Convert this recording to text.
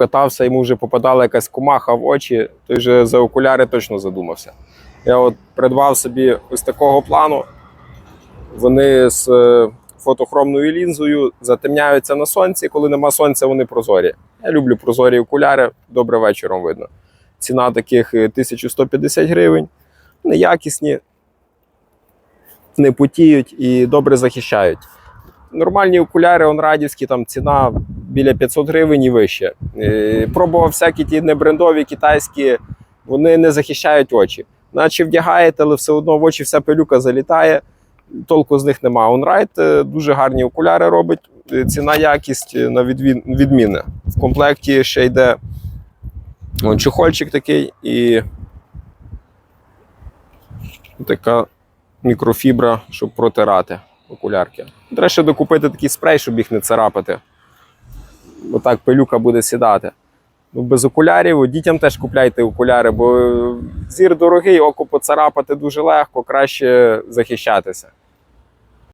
покатався, йому вже попадала якась комаха в очі, той вже за окуляри точно задумався. Я от придбав собі ось такого плану. Вони з е, фотохромною лінзою затемняються на сонці. Коли нема сонця, вони прозорі. Я люблю прозорі окуляри, добре вечором видно. Ціна таких е, 1150 гривень. Вони якісні, не потіють і добре захищають. Нормальні окуляри онрадівські, там ціна біля 500 гривень і вище. Е, Пробував всякі ті небрендові китайські, вони не захищають очі. Наче вдягаєте, але все одно в очі вся пилюка залітає, толку з них нема. Онрайт е, дуже гарні окуляри робить. Е, Ціна якість на відмін- відмінна. В комплекті ще йде вон, чохольчик такий і така мікрофібра, щоб протирати окулярки. Треба ще докупити такий спрей, щоб їх не царапати. Бо так пилюка буде сідати. Ну, без окулярів дітям теж купляйте окуляри, бо зір дорогий, око поцарапати дуже легко, краще захищатися.